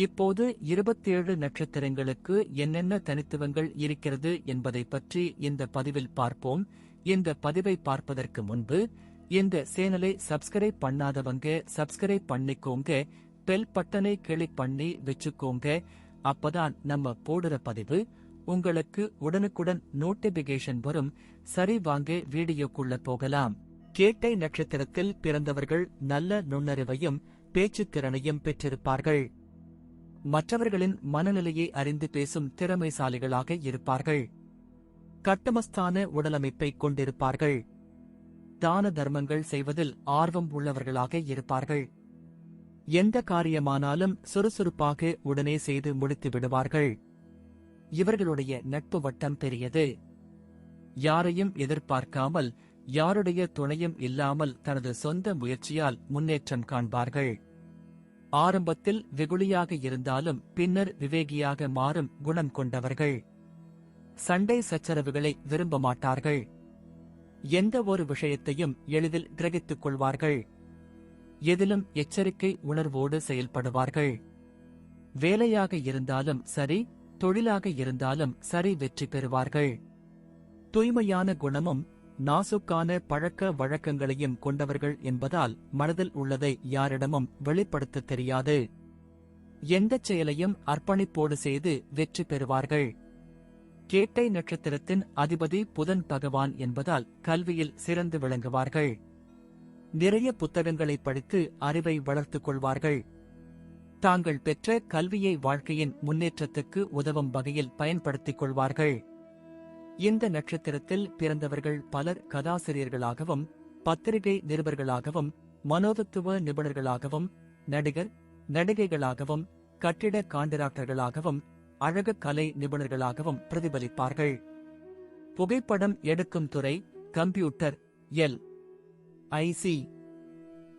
இப்போது இருபத்தேழு நட்சத்திரங்களுக்கு என்னென்ன தனித்துவங்கள் இருக்கிறது என்பதை பற்றி இந்த பதிவில் பார்ப்போம். இந்த பதிவை பார்ப்பதற்கு முன்பு இந்த சேனலை சப்ஸ்கிரைப் பண்ணாதவங்க சப்ஸ்கிரைப் பண்ணிக்கோங்க. பெல் பட்டனை கிளிக் பண்ணி வச்சுக்கோங்க. அப்பதான் நம்ம போடுற பதிவு உங்களுக்கு உடனுக்குடன் நோட்டிபிகேஷன் வரும். சரி வாங்க வீடியோக்குள்ள போகலாம். கேட்டை நட்சத்திரத்தில் பிறந்தவர்கள் நல்ல நுண்ணறிவையும் பேச்சுத் திறனையும் பெற்றிருப்பார்கள். மற்றவர்களின் மனநிலையை அறிந்து பேசும் திறமைசாலிகளாக இருப்பார்கள். கட்டமஸ்தான உடலமைப்பை கொண்டிருப்பார்கள். தான தர்மங்கள் செய்வதில் ஆர்வம் உள்ளவர்களாக இருப்பார்கள். எந்த காரியமானாலும் சுறுசுறுப்பாக உடனே செய்து முடித்து விடுவார்கள். இவர்களுடைய நட்பு வட்டம் பெரியது. யாரையும் எதிர்பார்க்காமல் யாருடைய துணையும் இல்லாமல் தனது சொந்த முயற்சியால் முன்னேற்றம் காண்பார்கள். ஆரம்பத்தில் வெகுளியாக இருந்தாலும் பின்னர் விவேகியாக மாறும் குணம் கொண்டவர்கள். சண்டை சச்சரவுகளை விரும்ப மாட்டார்கள். எந்த ஒரு விஷயத்தையும் எளிதில் கிரகித்துக் கொள்வார்கள். எதிலும் எச்சரிக்கை உணர்வோடு செயல்படுவார்கள். வேலையாக இருந்தாலும் சரி தொழிலாக இருந்தாலும் சரி வெற்றி பெறுவார்கள். தூய்மையான குணமும் நாசுக்கான பழக்க வழக்கங்களையும் கொண்டவர்கள் என்பதால் மனதில் உள்ளதை யாரிடமும் வெளிப்படுத்த தெரியாது. எந்தச் செயலையும் அர்ப்பணிப்போடு செய்து வெற்றி பெறுவார்கள். கேட்டை நட்சத்திரத்தின் அதிபதி புதன் பகவான் என்பதால் கல்வியில் சிறந்து விளங்குவார்கள். நிறைய புத்தகங்களை படித்து அறிவை வளர்த்துக் கொள்வார்கள். தாங்கள் பெற்ற கல்வியை வாழ்க்கையின் முன்னேற்றத்துக்கு உதவும் வகையில் பயன்படுத்திக் கொள்வார்கள். இந்த நட்சத்திரத்தில் பிறந்தவர்கள் பலர் கதாசிரியர்களாகவும் பத்திரிகை நிருபர்களாகவும் மனோதத்துவ நிபுணர்களாகவும் நடிகர் நடிகைகளாகவும் கட்டிட காண்டிராக்டர்களாகவும் அழகு கலை நிபுணர்களாகவும் பிரதிபலிப்பார்கள். புகைப்படம் எடுக்கும் துறை கம்ப்யூட்டர் எல். ஐசி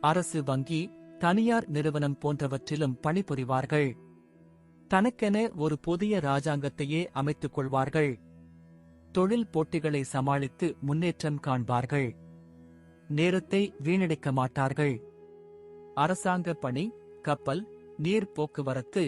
அரசு வங்கி தனியார் நிறுவனம் போன்றவற்றிலும் பணிபுரிவார்கள். தனக்கென ஒரு புதிய ராஜாங்கத்தையே அமைத்துக் கொள்வார்கள். தொழில் போட்டிகளை சமாளித்து முன்னேற்றம் காண்பார்கள். நேரத்தை வீணடிக்க மாட்டார்கள். அரசாங்க பணி கப்பல் நீர் போக்குவரத்து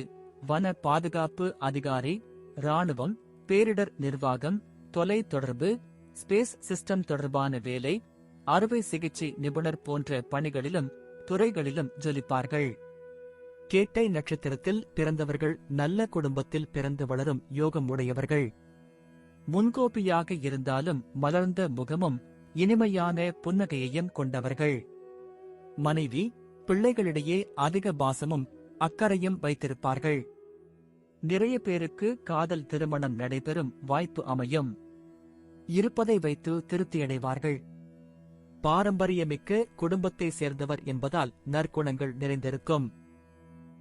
வன பாதுகாப்பு அதிகாரி ராணுவம் பேரிடர் நிர்வாகம் தொலை தொடர்பு ஸ்பேஸ் சிஸ்டம் தொடர்பான வேலை அறுவை சிகிச்சை நிபுணர் போன்ற பணிகளிலும் துறைகளிலும் ஜொலிப்பார்கள். கேட்டை நட்சத்திரத்தில் பிறந்தவர்கள் நல்ல குடும்பத்தில் பிறந்து வளரும் யோகம் உடையவர்கள். முன்கோபியாக இருந்தாலும் மலர்ந்த முகமும் இனிமையான புன்னகையையும் கொண்டவர்கள். மனைவி பிள்ளைகளிடையே அதிக பாசமும் அக்கறையும் வைத்திருப்பார்கள். நிறைய பேருக்கு காதல் திருமணம் நடைபெறும் வாய்ப்பு அமையும். இருப்பதை வைத்து திருப்தியடைவார்கள். பாரம்பரியமிக்க குடும்பத்தை சேர்ந்தவர் என்பதால் நற்குணங்கள் நிறைந்திருக்கும்.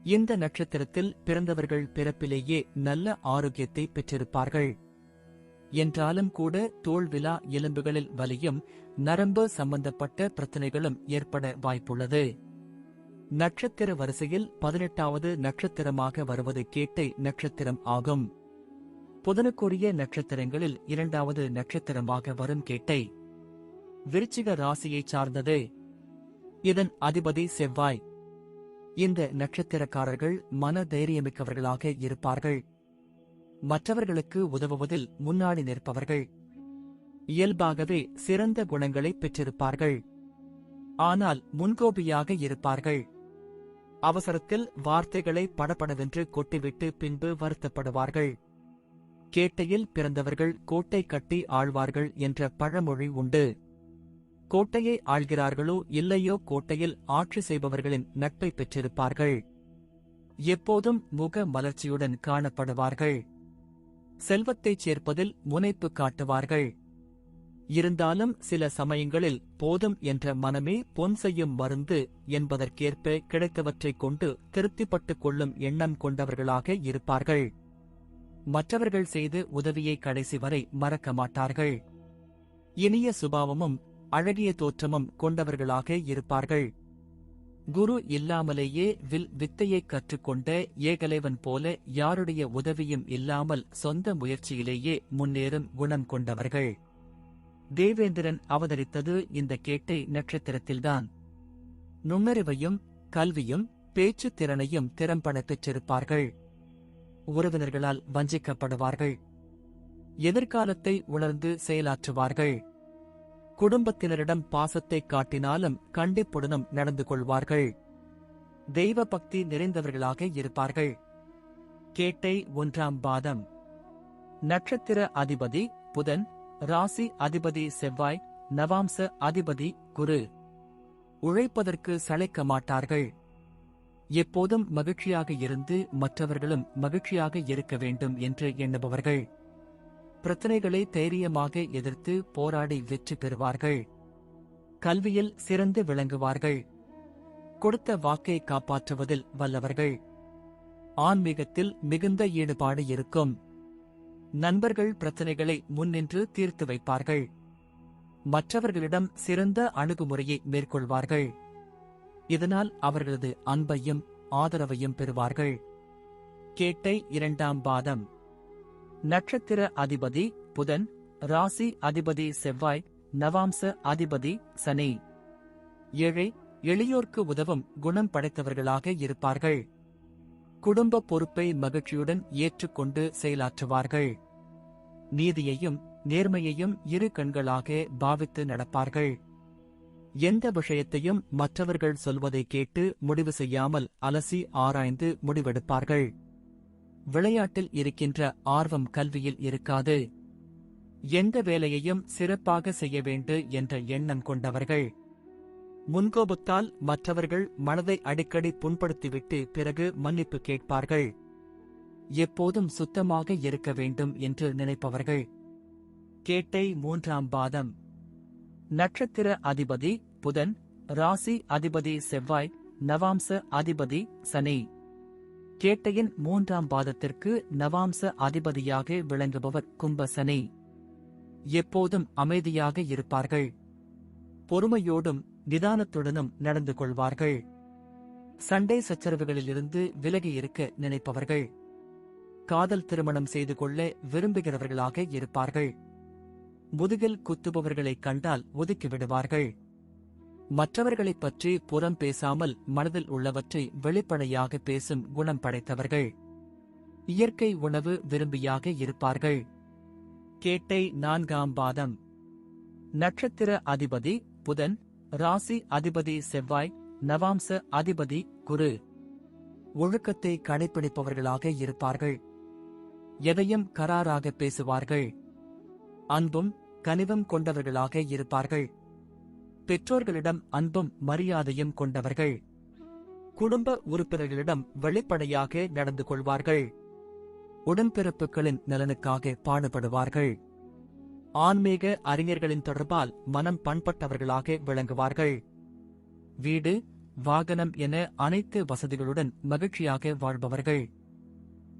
இந்த நட்சத்திரத்தில் பிறந்தவர்கள் பிறப்பிலேயே நல்ல ஆரோக்கியத்தை பெற்றிருப்பார்கள். என்றாலும் கூட தோல்விழா எலும்புகளில் வலியும் நரம்பு சம்பந்தப்பட்ட பிரச்சனைகளும் ஏற்பட வாய்ப்புள்ளது. நட்சத்திர வரிசையில் பதினெட்டாவது நட்சத்திரமாக வருவது கேட்டை நட்சத்திரம் ஆகும். புதனுக்குரிய நட்சத்திரங்களில் இரண்டாவது நட்சத்திரமாக வரும் கேட்டை. விருச்சிக ராசியைச் சார்ந்தது. இதன் அதிபதி செவ்வாய். இந்த நட்சத்திரக்காரர்கள் மன தைரியமிக்கவர்களாக இருப்பார்கள். மற்றவர்களுக்கு உதவுவதில் முன்னாடி நிற்பவர்கள். இயல்பாகவே சிறந்த குணங்களை பெற்றிருப்பார்கள். ஆனால் முன்கோபியாக இருப்பார்கள். அவசரத்தில் வார்த்தைகளை படபடவென்று கொட்டிவிட்டு பின்பு வருத்தப்படுவார்கள். கேட்டையில் பிறந்தவர்கள் கோட்டை கட்டி ஆழ்வார்கள் என்ற பழமொழி உண்டு. கோட்டையை ஆள்கிறார்களோ இல்லையோ கோட்டையில் ஆட்சி செய்பவர்களின் நட்பை பெற்றிருப்பார்கள். எப்போதும் முக மலர்ச்சியுடன் காணப்படுவார்கள். செல்வத்தைச் சேர்ப்பதில் முனைப்பு காட்டுவார்கள். இருந்தாலும் சில சமயங்களில் போதும் என்ற மனமே பொன் செய்யும் மருந்து என்பதற்கேற்ப கிடைத்தவற்றைக் கொண்டு திருப்திப்பட்டுக் கொள்ளும் எண்ணம் கொண்டவர்களாக இருப்பார்கள். மற்றவர்கள் செய்து உதவியை கடைசி வரை மறக்க மாட்டார்கள். இனிய சுபாவமும் அழகிய தோற்றமும் கொண்டவர்களாக இருப்பார்கள். குரு இல்லாமலேயே வில் வித்தையை கற்றுக்கொண்ட ஏகலைவன் போல யாருடைய உதவியும் இல்லாமல் சொந்த முயற்சியிலேயே முன்னேறும் குணம் கொண்டவர்கள். தேவேந்திரன் அவதரித்தது இந்த கேட்டை நட்சத்திரத்தில்தான். நுண்ணறிவையும் கல்வியும் பேச்சுத் திறனையும் திறம்பட பெற்றிருப்பார்கள். உறவினர்களால் வஞ்சிக்கப்படுவார்கள். எதிர்காலத்தை உணர்ந்து செயலாற்றுவார்கள். குடும்பத்தினரிடம் பாசத்தை காட்டினாலும் கண்டிப்புடனும் நடந்து கொள்வார்கள். தெய்வ பக்தி நிறைந்தவர்களாக இருப்பார்கள். கேட்டை ஒன்றாம் பாதம். நட்சத்திர அதிபதி புதன் ராசி அதிபதி செவ்வாய் நவாம்ச அதிபதி குரு. உழைப்பதற்கு சளைக்க மாட்டார்கள். எப்போதும் மகிழ்ச்சியாக இருந்து மற்றவர்களும் மகிழ்ச்சியாக இருக்க வேண்டும் என்று எண்ணுபவர்கள். பிரச்சனைகளை தைரியமாக எதிர்த்து போராடி வெற்றி பெறுவார்கள். கல்வியில் சிறந்து விளங்குவார்கள். கொடுத்த வாக்கை காப்பாற்றுவதில் வல்லவர்கள். ஆன்மீகத்தில் மிகுந்த ஈடுபாடு இருக்கும். நண்பர்கள் பிரச்சனைகளை முன்னின்று தீர்த்து வைப்பார்கள். மற்றவர்களிடம் சிறந்த அணுகுமுறையை மேற்கொள்வார்கள். இதனால் அவர்களது அன்பையும் ஆதரவையும் பெறுவார்கள். கேட்டை இரண்டாம் பாதம். நட்சத்திர அதிபதி புதன் ராசி அதிபதி செவ்வாய் நவாம்ச அதிபதி சனி. ஏழை எளியோர்க்கு உதவும் குணம் படைத்தவர்களாக இருப்பார்கள். குடும்ப பொறுப்பை மகிழ்ச்சியுடன் ஏற்றுக்கொண்டு செயலாற்றுவார்கள். நீதியையும் நேர்மையையும் இரு கண்களாக பாவித்து நடப்பார்கள். எந்த விஷயத்தையும் மற்றவர்கள் சொல்வதை கேட்டு முடிவு செய்யாமல் அலசி ஆராய்ந்து முடிவெடுப்பார்கள். விளையாட்டில் இருக்கின்ற ஆர்வம் கல்வியில் இருக்காது. எந்த வேலையையும் சிறப்பாக செய்ய வேண்டு என்ற எண்ணம் கொண்டவர்கள். முன்கோபத்தால் மற்றவர்கள் மனதை அடிக்கடி புண்படுத்திவிட்டு பிறகு மன்னிப்பு கேட்பார்கள். எப்போதும் சுத்தமாக இருக்க வேண்டும் என்று நினைப்பவர்கள். கேட்டை மூன்றாம் பாதம். நட்சத்திர அதிபதி புதன் ராசி அதிபதி செவ்வாய் நவாம்ச அதிபதி சனி. கேட்டையின் மூன்றாம் பாதத்திற்கு நவாம்ச அதிபதியாக விளங்குபவர் கும்பசனி. எப்போதும் அமைதியாக இருப்பார்கள். பொறுமையோடும் நிதானத்துடனும் நடந்து கொள்வார்கள். சண்டை சச்சரவுகளிலிருந்து விலகி இருக்க நினைப்பவர்கள். காதல் திருமணம் செய்து கொள்ள விரும்புகிறவர்களாக இருப்பார்கள். முதுகில் குத்துபவர்களைக் கண்டால் ஒதுக்கி விடுவார்கள். மற்றவர்களைப் பற்றி புறம் பேசாமல் மனதில் உள்ளவற்றை வெளிப்படையாக பேசும் குணம் படைத்தவர்கள். இயற்கை உணவு விரும்பியாக இருப்பார்கள். கேட்டை நான்காம் பாதம். நட்சத்திர அதிபதி புதன் ராசி அதிபதி செவ்வாய் நவாம்ச அதிபதி குரு. ஒழுக்கத்தை கடைபிடிப்பவர்களாக இருப்பார்கள். எதையும் கராராக பேசுவார்கள். அன்பும் கனிவும் கொண்டவர்களாக இருப்பார்கள். பெற்றோர்களிடம் அன்பும் மரியாதையும் கொண்டவர்கள். குடும்ப உறுப்பினர்களிடம் வெளிப்படையாக நடந்து கொள்வார்கள். உடன்பிறப்புகளின் நலனுக்காக பாடுபடுவார்கள். ஆன்மீக அறிஞர்களின் தொடர்பால் மனம் பண்பட்டவர்களாக விளங்குவார்கள். வீடு வாகனம் என அனைத்து வசதிகளுடன் மகிழ்ச்சியாக வாழ்பவர்கள்.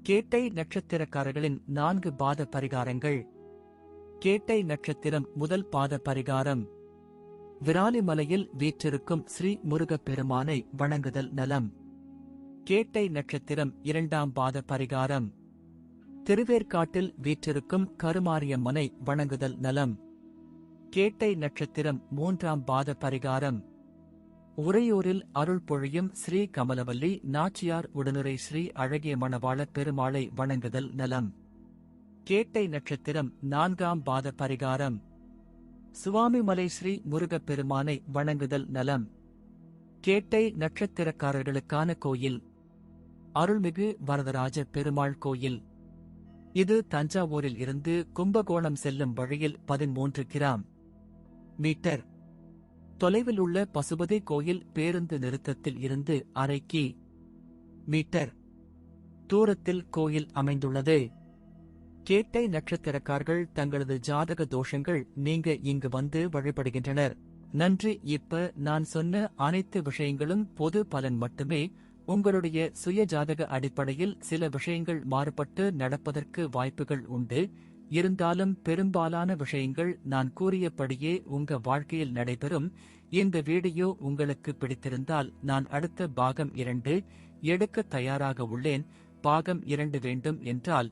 கேட்டை நட்சத்திரக்காரர்களின் நான்கு பாத பரிகாரங்கள். கேட்டை நட்சத்திரம் முதல் பாத பரிகாரம். விராலிமலையில் வீற்றிருக்கும் ஸ்ரீ முருகப்பெருமானை வணங்குதல் நலம். கேட்டை நட்சத்திரம் இரண்டாம் பாத பரிகாரம். திருவேற்காட்டில் வீற்றிருக்கும் கருமாரியம்மனை வணங்குதல் நலம். கேட்டை நட்சத்திரம் மூன்றாம் பாத பரிகாரம். உறையூரில் அருள் பொழியும் ஸ்ரீ கமலவல்லி நாச்சியார் உடனுரை ஸ்ரீ அழகிய மணவாள பெருமாளை வணங்குதல் நலம். கேட்டை நட்சத்திரம் நான்காம் பாத பரிகாரம். சுவாமிமலை ஸ்ரீ முருகப் பெருமானை வணங்குதல் நலம். கேட்டை நட்சத்திரக்காரர்களுக்கான கோயில். அருள்மிகு வரதராஜ பெருமாள் கோயில். இது தஞ்சாவூரில் இருந்து கும்பகோணம் செல்லும் வழியில் பதிமூன்று கிராம். மீட்டர். தொலைவில் உள்ள பசுபதி கோயில் பேருந்து நிறுத்தத்தில் இருந்து அரை கி. மீட்டர். தூரத்தில் கோயில் அமைந்துள்ளது. கேட்டை நட்சத்திரக்காரர்கள் தங்களது ஜாதக தோஷங்கள் நீங்க இங்கு வந்து வழிபடுகின்றனர். நன்றி. இப்ப நான் சொன்ன அனைத்து விஷயங்களும் பொது பலன் மட்டுமே. உங்களுடைய சுய ஜாதக அடிப்படையில் சில விஷயங்கள் மாறுபட்டு நடப்பதற்கு வாய்ப்புகள் உண்டு. இருந்தாலும் பெரும்பாலான விஷயங்கள் நான் கூறியபடியே உங்க வாழ்க்கையில் நடைபெறும். இந்த வீடியோ உங்களுக்கு பிடித்திருந்தால் நான் அடுத்த பாகம் இரண்டு எடுக்க தயாராக உள்ளேன். பாகம் இரண்டு வேண்டும் என்றால்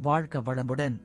வாழ்க வளமுடன்.